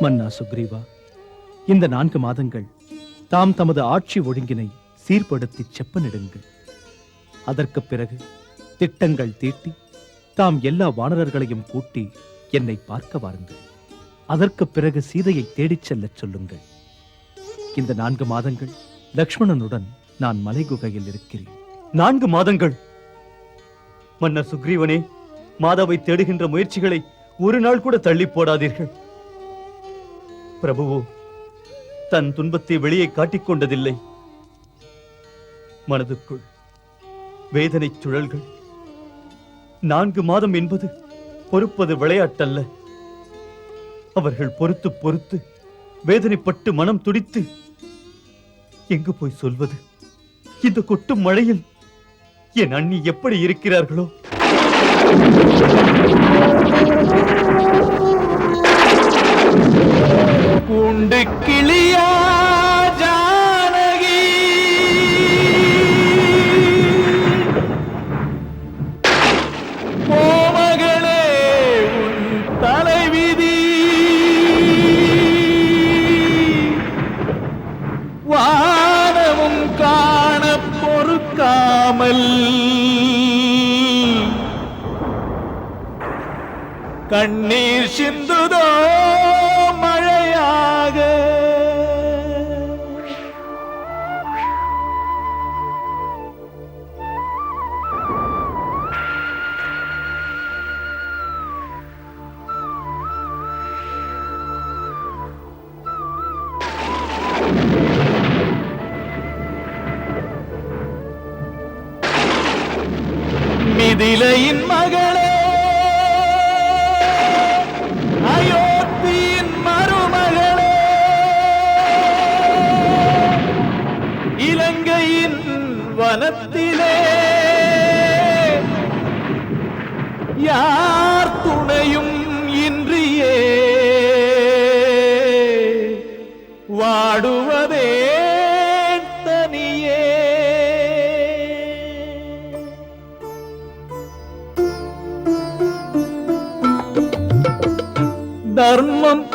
மன்னா சுக்ரீவா இந்த நான்கு மாதங்கள் தாம் தமது ஆட்சி ஒழுங்கினை சீர்படுத்தி செப்பனிடுங்கள். அதற்குப் பிறகு திட்டங்கள் தீட்டி தாம் எல்லா வானரர்களையும் கூட்டி என்னை பார்க்க வாருங்கள். அதற்குப் பிறகு சீதையை தேடிச் செல்லச் சொல்லுங்கள். இந்த நான்கு மாதங்கள் லக்ஷ்மணனுடன் நான் மலைகுகையில் இருக்கிறேன். நான்கு மாதங்கள்! மன்னர் சுக்ரீவனே மாதாவை தேடுகின்ற முயற்சிகளை ஒரு நாள் கூட தள்ளி போடாதீர்கள். பிரபுவோ தன் துன்பத்தை வெளியே காட்டிக் கொண்டதில்லை. மனதுக்குள் வேதனை சுழல்கள். நான்கு மாதம் என்பது பொறுப்பது விளையாட்டல்ல. அவர்கள் பொறுத்து பொறுத்து வேதனைப்பட்டு மனம் துடித்து எங்கு போய் சொல்வது? இந்த கொட்டும் மழையில் என் அண்ணி எப்படி இருக்கிறார்களோ? குண்டு கிளியா ஜானகி. போமகளே உன் தலைவிதி. வானமும் காண பொறுக்காமல் கண்ணீர் சிந்துதோ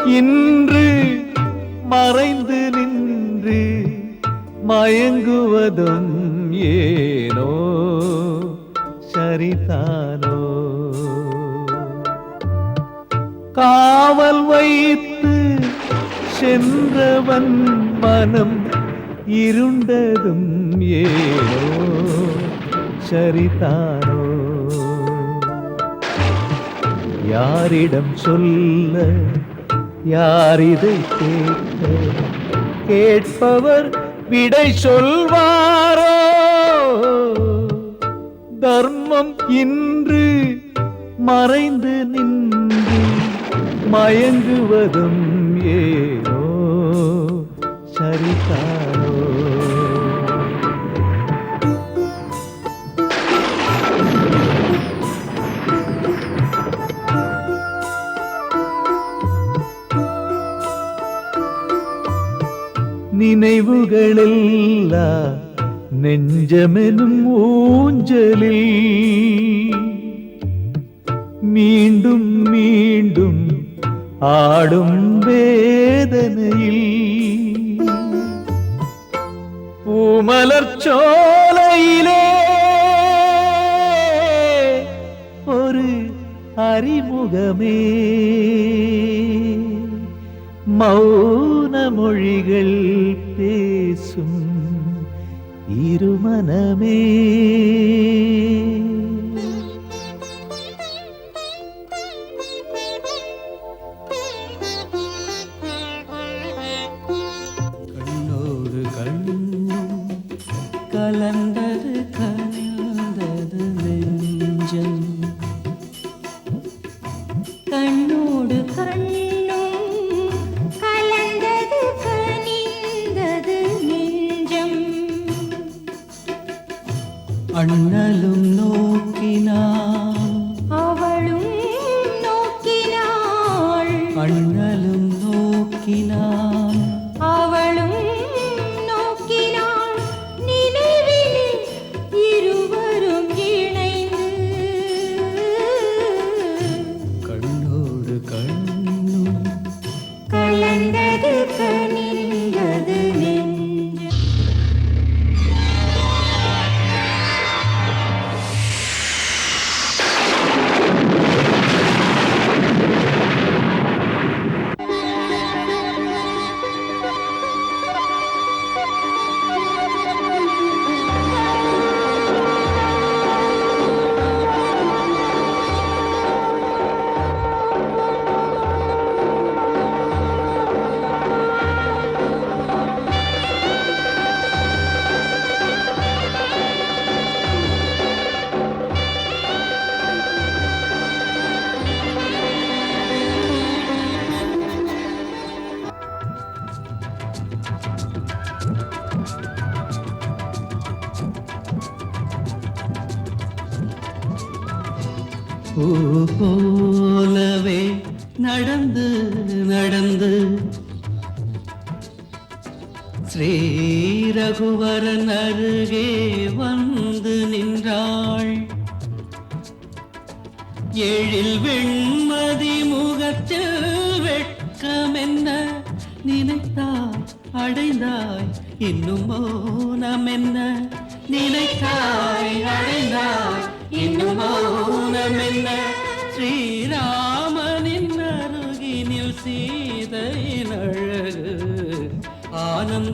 இன்று மறைந்து நின்று மயங்குவதும் ஏனோ சரிதானோ? காவல் வைத்து சென்றவன் மனம் இருண்டதும் ஏனோ சரிதானோ? யாரிடம் சொல்ல யார் இதை கேட்க கேட்பவர் விடை சொல்வாரோ? தர்மம் இன்று மறைந்து நின்று மயங்குவதும் ஏனோ? நினைவுகளெல்லா நெஞ்சமெனும் ஊஞ்சலில். மீண்டும் மீண்டும் ஆடும் வேதனையில். பூமலர்ச்சோலையிலே ஒரு அறிமுகமே. மௌன மொழிகள் பேசும் இருமனமே. கண்ணோடு கண்ணும் கலந்த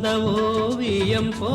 ஓவியம் போ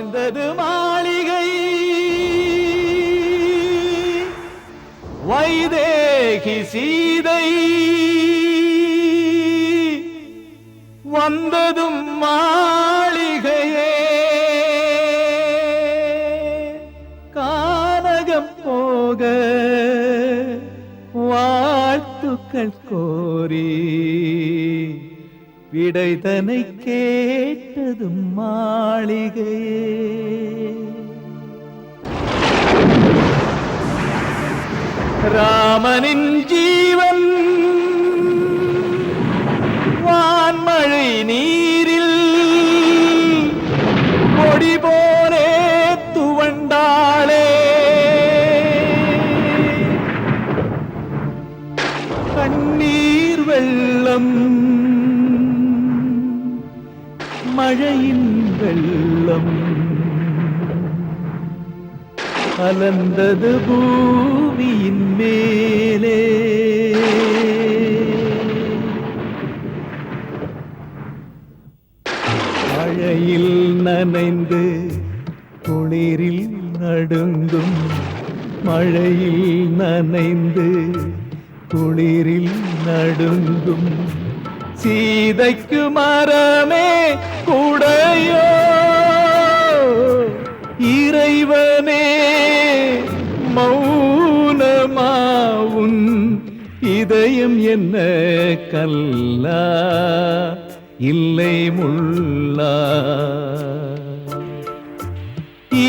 வாழ்ந்தது மாளிகை. வைதேகி சீதை. வந்ததும் மாளிகையே. கானகம் போக வாழ்த்துக்கள் கோரி. விடைதனை எய்தும் மாளிகையே. ராமனின் ஜீ மலர்ந்தது பூமியின் மேலே. மழையில் நனைந்து குளிரில் நடுங்கும் மழையில் நனைந்து குளிரில் நடுங்கும். சீதைக்கு மரமே குடையோ இறைவனே மௌனமாவும் இதயம் என்ன கல்லா? இல்லை முள்ளா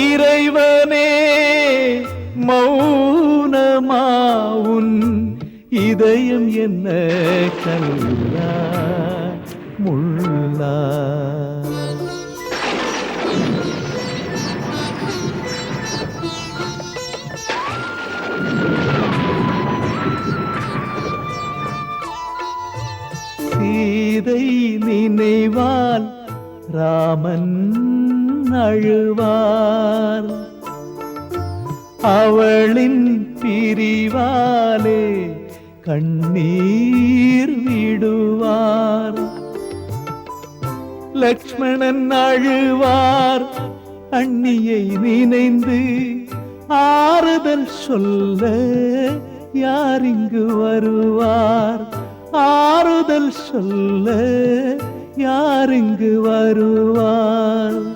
இறைவனே மௌனமாவுன் இதயம் என்ன கல்லா? முள்ளா நினைவால் ராமன் அழுவார். அவளின் பிரிவாலே கண்ணீர் விடுவார். லக்ஷ்மணன் அழுவார் அண்ணியை நினைந்து ஆறுதல் சொல்ல யார் இங்கு வருவார்? ஆறுதல் சொல்ல யாருங்கு இங்கு வருவார்?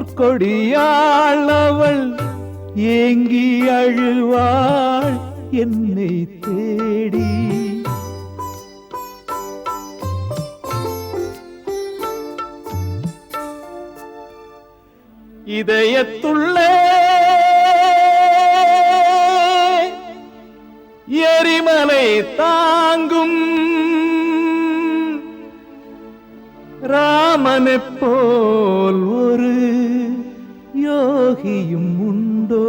போர்க்கொடியாள் அவள் ஏங்கி அழுவாள் என்னை தேடி. இதயத்துள்ளே எரிமலை தாங்கும் ராமனை போல் ஒரு யோகியும் உண்டோ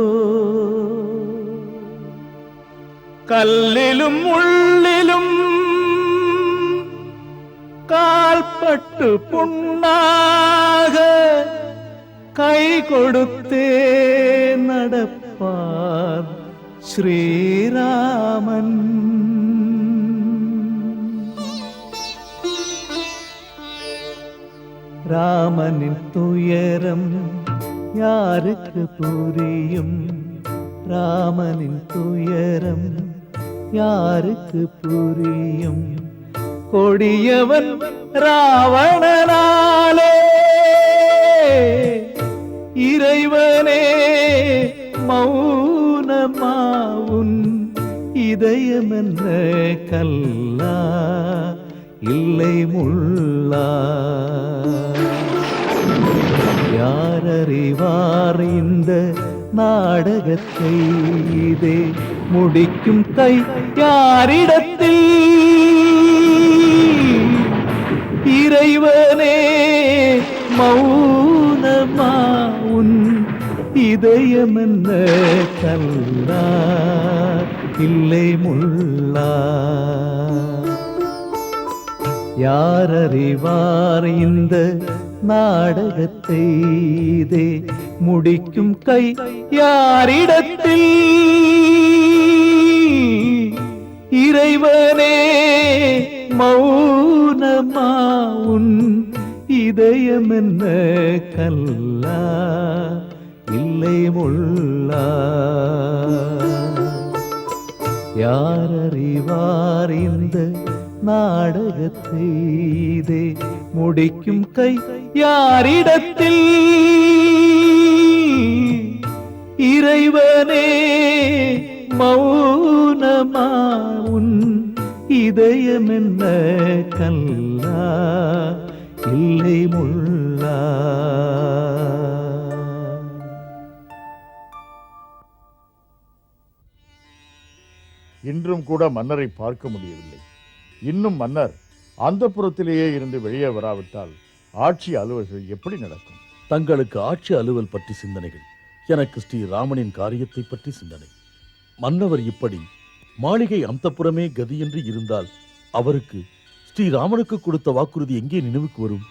கல்லிலும் உள்ளிலும் கால்பட்டு புண்ணாக கை கொடுத்தே நடப்பார் ஸ்ரீராமன் ராமனின் துயரம் யாருக்கு புரியும் ராமனின் துயரம்? யாருக்கு புரியும் கொடியவன் ராவணனாலே? இறைவனே மௌனமாவுன் இதயமென்ன கல்லா? இல்லை முள்ளா யாரறிவார் இந்த நாடகத்தை? இதே முடிக்கும் கை யாரிடத்தில்? இறைவனே மௌனமா உன் இதயமென்ன கல்லா? இல்லை முள்ளா யாரறிவார் இந்த நாடகத்தை முடிக்கும் கை யாரிடத்தில்? இறைவனே மௌனமா உன் இதயம் என்ன கல்லா? இல்லை முள்ளா யார் அறிவார் இந்த நாடகத்தீதே முடிக்கும் கை யாரிடத்தில் இறைவனே மௌனமா உன் இதயம் என்ன கல்லா இல்லை முள்ளா இன்றும் கூட மன்னரை பார்க்க முடியவில்லை இன்னும் மன்னர் அந்தப்புறத்திலேயே இருந்து வெளியே வராவிட்டால் ஆட்சி அலுவல்கள் எப்படி நடக்கும்? தங்களுக்கு ஆட்சி அலுவல் பற்றி சிந்தனைகள். எனக்கு ஸ்ரீ ராமனின் காரியத்தை பற்றி சிந்தனை. மன்னவர் இப்படி மாளிகை அந்தப்புறமே கதியின்றி இருந்தால் அவருக்கு ஸ்ரீராமனுக்கு கொடுத்த வாக்குறுதி எங்கே நினைவுக்கு வரும்?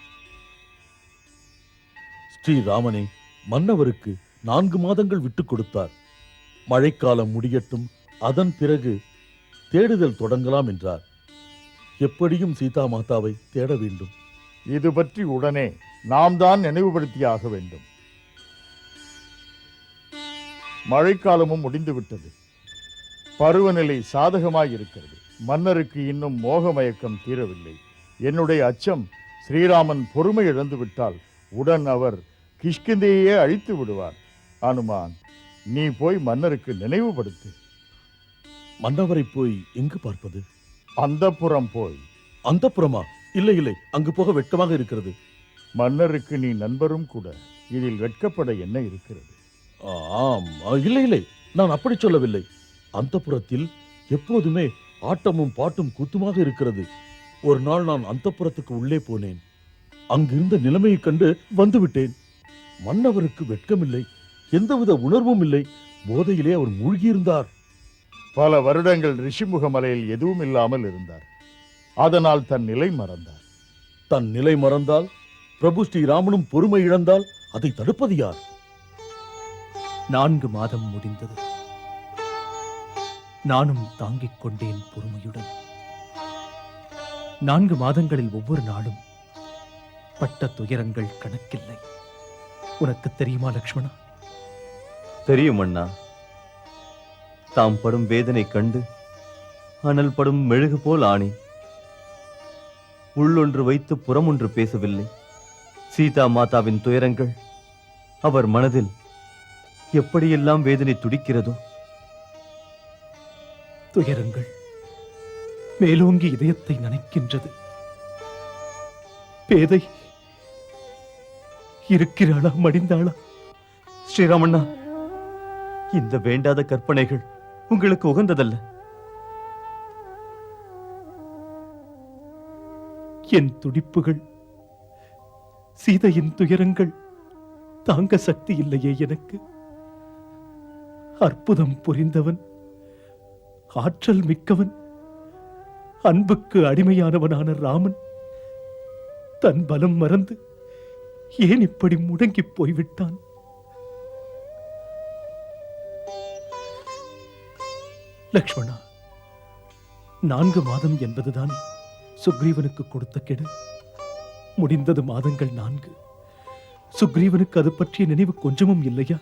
ஸ்ரீராமனே மன்னவருக்கு நான்கு மாதங்கள் விட்டுக் கொடுத்தார். மழைக்காலம் முடியட்டும் அதன் பிறகு தேடுதல் தொடங்கலாம் என்றார். எப்படியும் சீதா மாதாவை தேட வேண்டும். இது பற்றி உடனே நாம் தான் நினைவுபடுத்தியாக வேண்டும். மழைக்காலமும் முடிந்துவிட்டது. பருவநிலை சாதகமாய் இருக்கிறது மன்னருக்கு இன்னும் மோகமயக்கம் தீரவில்லை. என்னுடைய அச்சம் ஸ்ரீராமன் பொறுமை இழந்து விட்டால் உடன் அவர் கிஷ்கிந்தையே அழித்து விடுவார். அனுமான் நீ போய் மன்னருக்கு நினைவுபடுத்து. மன்னவரை போய் எங்கு பார்ப்பது? அந்தப்புறம் போய். அந்தப்புறமா? இல்லை இல்லை. அங்கு போக வெட்கமாக இருக்கிறது. மன்னருக்கு நீ நண்பரும் கூட இதில் வெட்கப்பட என்ன இருக்கிறது? ஆம் இல்லை இல்லை. நான் அப்படி சொல்லவில்லை. அந்தப்புறத்தில் எப்போதுமே ஆட்டமும் பாட்டும் கூத்துமாக இருக்கிறது. ஒரு நாள் நான் அந்தப்புறத்துக்கு உள்ளே போனேன். அங்கிருந்த நிலைமையைக் கண்டு வந்துவிட்டேன். மன்னவருக்கு வெட்கமில்லை. எந்தவித உணர்வும் இல்லை. போதையிலே அவர் மூழ்கியிருந்தார். பல வருடங்கள் ரிஷிமுக மலையில் எதுவும் இல்லாமல் இருந்தார். அதனால் தன் நிலை மறந்தார். தன் நிலை மறந்தால் பிரபு ஸ்ரீராமனும் பொறுமை இழந்தால் அதை தடுப்பது யார்? நான்கு மாதம் முடிந்தது. நானும் தாங்கிக் கொண்டேன் பொறுமையுடன். நான்கு மாதங்களில் ஒவ்வொரு நாளும் பட்ட துயரங்கள் கணக்கில்லை. உனக்கு தெரியுமா லக்ஷ்மணா? தெரியும் அண்ணா. தாம் படும் வேதனை கண்டு அனல் படும் மெழுகு போல் ஆனேன். உள்ளொன்று வைத்து புறமொன்று பேசவில்லை. சீதா மாதாவின் துயரங்கள் அவர் மனதில் எப்படியெல்லாம் வேதனை துடிக்கிறதோ. துயரங்கள் மேலோங்கி இதயத்தை நனைக்கின்றது. பேதை இருக்கிறாளா மடிந்தாளா? ஸ்ரீராமண்ணா இந்த வேண்டாத கற்பனைகள் உங்களுக்கு உகந்ததல்ல. என் துடிப்புகள் சீதையின் துயரங்கள் தாங்க சக்தி இல்லையே எனக்கு. அற்புதம் புரிந்தவன் ஆற்றல் மிக்கவன் அன்புக்கு அடிமையானவனான ராமன். தன் பலம் மறந்து ஏன் இப்படி முடங்கிப் போய்விட்டான்? லக்ஷ்மணா நான்கு மாதம் என்பதுதான் சுக்ரீவனுக்கு கொடுத்த கெடு. முடிந்தது மாதங்கள் நான்கு. சுக்ரீவனுக்கு அது பற்றிய நினைவு கொஞ்சமும் இல்லையா?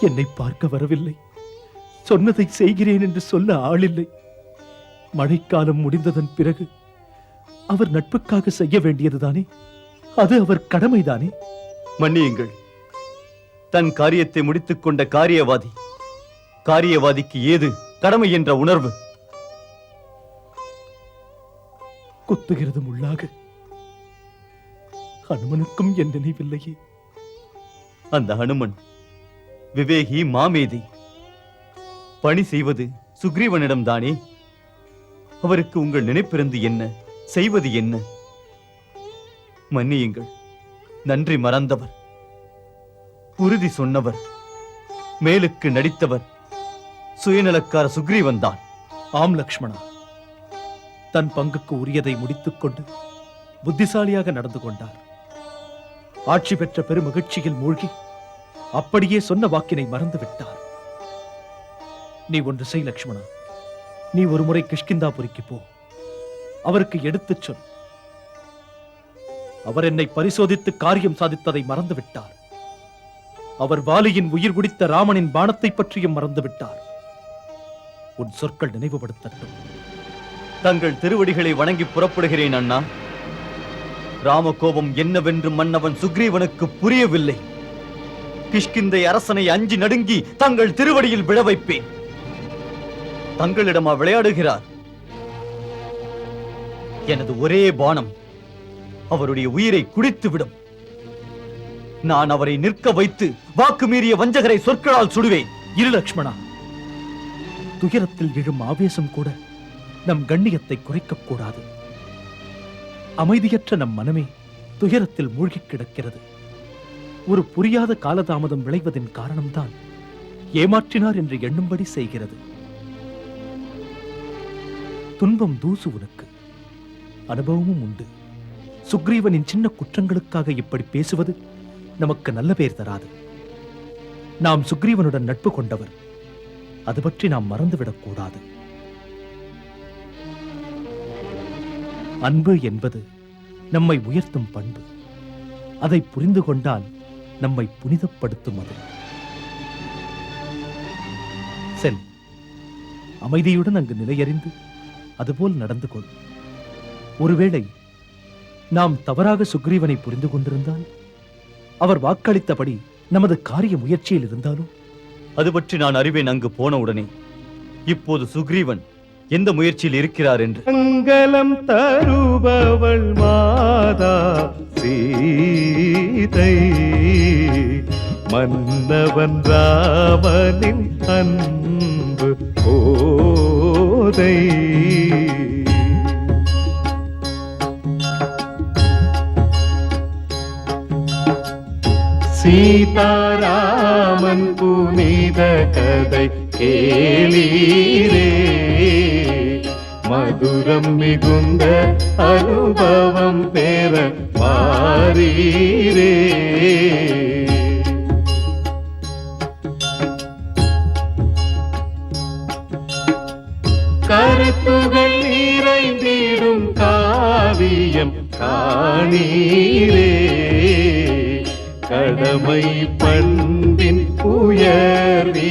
என்னை பார்க்க வரவில்லை. சொன்னதை செய்கிறேன் என்று சொல்ல ஆளில்லை. மழைக்காலம் முடிந்ததன் பிறகு அவர் நட்புக்காக செய்ய வேண்டியதுதானே? அது அவர் கடமைதானே? மன்னியுங்கள். தன் காரியத்தை முடித்துக் கொண்ட காரியவாதி காரியவாதிக்கு ஏது கடமை என்ற உணர்வு? குத்துகிறது முள்ளாக. ஹனுமனுக்கும் என் நினைவில்லையே. அந்த ஹனுமன் விவேகி மாமேதை. பணி செய்வது சுக்ரீவனிடம் தானே? அவருக்கு உங்கள் நினைப்பிருந்து என்ன? செய்வது என்ன? மன்னியுங்கள் நன்றி மறந்தவர். உறுதி சொன்னவர். மேலுக்கு நடித்தவர். சுயநலக்கார சுக்ரீவன் தான். ஆம் லக்ஷ்மணா. தன் பங்குக்கு உரியதை முடித்துக் கொண்டு புத்திசாலியாக நடந்து கொண்டார். ஆட்சி பெற்ற பெருமகிழ்ச்சியில் மூழ்கி அப்படியே சொன்ன வாக்கினை மறந்து விட்டார். நீ ஒன்று செய் லக்ஷ்மணா. நீ ஒரு முறை கிஷ்கிந்தாபுரிக்கு போ. அவருக்கு எடுத்துச் சொல். அவர் என்னை பரிசோதித்து காரியம் சாதித்ததை மறந்துவிட்டார் அவர் வாலியின் உயிர் குடித்த ராமனின் பானத்தை பற்றியும் மறந்துவிட்டார் உன் சொற்கள் நினைவுபடுத்தட்டும். தங்கள் திருவடிகளை வணங்கி புறப்படுகிறேன் அண்ணா. ராமகோபம் என்னவென்று மன்னவன் சுக்ரீவனுக்கு புரியவில்லை. கிஷ்கிந்தை அரசனை அஞ்சி நடுங்கி தங்கள் திருவடியில் விழ வைப்பேன். தங்களிடமா விளையாடுகிறார். எனது ஒரே பானம் அவருடைய உயிரை குடித்துவிடும். நான் அவரை நிற்க வைத்து வாக்கு மீறிய வஞ்சகரை சொற்களால் சுடுவேன். இரு லக்ஷ்மணா துயரத்தில் எழும் ஆவேசம் கூட நம் கண்ணியத்தை குறைக்கக்கூடாது அமைதியற்ற நம் மனமே துயரத்தில் மூழ்கிக் கிடக்கிறது. ஒரு புரியாத காலதாமதம் விளைவதின் காரணம்தான் ஏமாற்றினார் என்று எண்ணும்படி செய்கிறது. துன்பம் தூசு உனக்கு. அனுபவமும் உண்டு. சுக்ரீவனின் சின்ன குற்றங்களுக்காக இப்படி பேசுவது நமக்கு நல்ல பேர் தராது. நாம் சுக்ரீவனுடன் நட்பு கொண்டவர். அது பற்றி நாம் மறந்துவிடக் கூடாது அன்பு என்பது நம்மை உயர்த்தும் பண்பு. அதை புரிந்து கொண்டால் நம்மை புனிதப்படுத்தும் அது. செல் அமைதியுடன் அங்கு நிலையறிந்து அதுபோல் நடந்து கொள். ஒருவேளை நாம் தவறாக சுக்ரீவனை புரிந்து கொண்டிருந்தால் அவர் வாக்களித்தபடி நமது காரிய முயற்சியில் இருந்தாலும் அது பற்றி நான் அறிவேன் அங்கு போன உடனே இப்போது சுக்ரீவன் எந்த முயற்சியில் இருக்கிறார் என்று. மங்களம் தருபவள் மாதா சீதை. மன்னவன் ராமனின் அன்பு போதை சீதாராமன் புனித கதை கேளீரே. மதுரம் மிகுந்த அனுபவம் பெற மாறீரே. கருத்துகள் நிறைந்திடும் காவியம் காணீரே. கடமை பண்பின் உயர்வினை